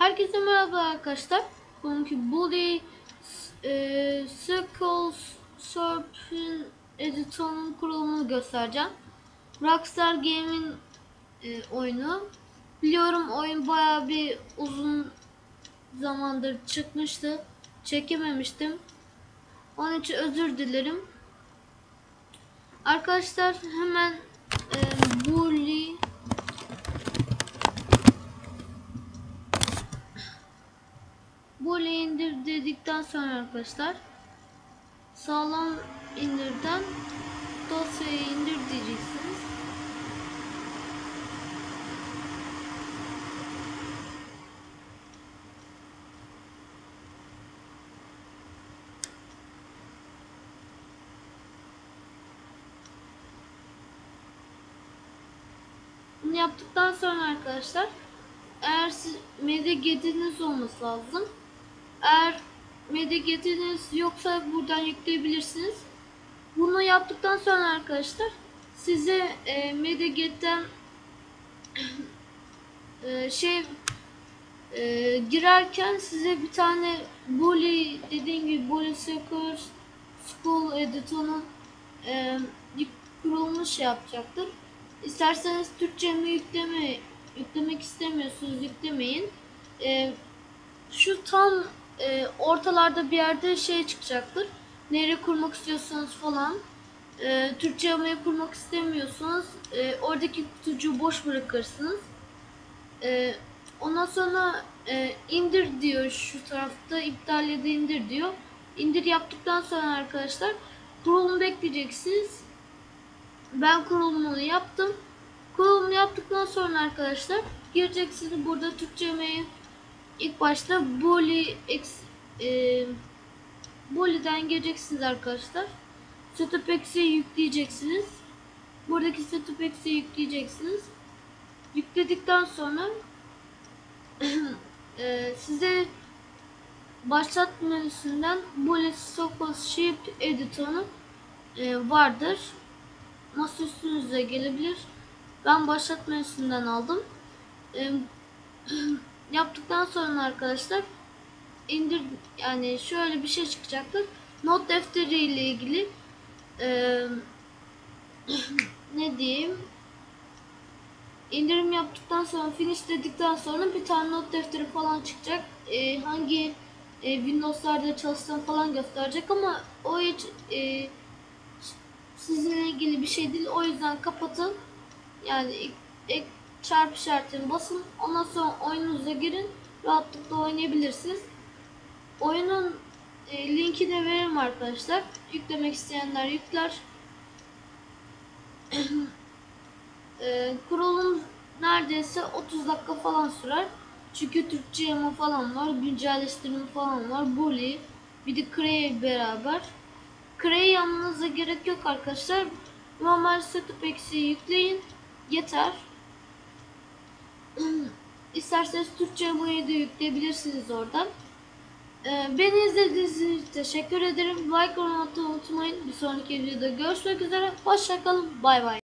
Herkese merhaba arkadaşlar. Bugünkü Bully e, Circles Serpent Editor'un kurulumunu göstereceğim. Rockstar Game'in e, oyunu. Biliyorum oyun baya bir uzun zamandır çıkmıştı. Çekememiştim. Onun için özür dilerim. Arkadaşlar hemen e, Bully indir dedikten sonra arkadaşlar sağlam indirden dosyayı indir diyeceksiniz. Bunu yaptıktan sonra arkadaşlar eğer siz MediaGet'iniz olması lazım. Eğer MediaGet'iniz yoksa buradan yükleyebilirsiniz. Bunu yaptıktan sonra arkadaşlar size e, MediaGet'ten e, şey e, girerken size bir tane Bully dediğim gibi Bully Circles School Editor'un e, kurulmuş yapacaktır. İsterseniz Türkçe mi yükleme yüklemek istemiyorsunuz yüklemeyin. E, şu tam e, ortalarda bir yerde şey çıkacaktır. Nereye kurmak istiyorsanız falan. E, Türkçe yamayı kurmak istemiyorsunuz. E, oradaki kutucuğu boş bırakırsınız. E, ondan sonra e, indir diyor şu tarafta iptal ya da indir diyor. İndir yaptıktan sonra arkadaşlar kurulumu bekleyeceksiniz. Ben kurulumunu yaptım. Kurulumu yaptıktan sonra arkadaşlar gireceksiniz burada Türkçe yemeği ilk başta X e, Bully'den gireceksiniz arkadaşlar. Setup X'i yükleyeceksiniz. Buradaki Setup X'i yükleyeceksiniz. Yükledikten sonra e, size başlat menüsünden Bully Sockle Sheep Editor'u e, vardır. Masa üstünüze gelebilir. Ben başlat menüsünden aldım. E, yaptıktan sonra arkadaşlar indir yani şöyle bir şey çıkacaktır. Not defteri ile ilgili e, ne diyeyim indirim yaptıktan sonra finish dedikten sonra bir tane not defteri falan çıkacak. E, hangi e, Windows'larda çalıştığını falan gösterecek ama o hiç e, sizinle ilgili bir şey değil. O yüzden kapatın. Yani ek, ek çarpı işaretini basın. Ondan sonra oyununuza girin. Rahatlıkla oynayabilirsiniz. Oyunun e, linkini veririm arkadaşlar. Yüklemek isteyenler yükler. e, kurulum neredeyse 30 dakika falan sürer. Çünkü Türkçe yama falan var. Güncelleştirme falan var. Bully. Bir de Cray beraber. Cray yanmanıza gerek yok arkadaşlar. Normal setup eksiği yükleyin. Yeter. İsterseniz Türkçe yamayı da yükleyebilirsiniz oradan. Ee, beni izlediğiniz için teşekkür ederim. Like olmayı unutmayın. Bir sonraki videoda görüşmek üzere. Hoşçakalın. Bay bay.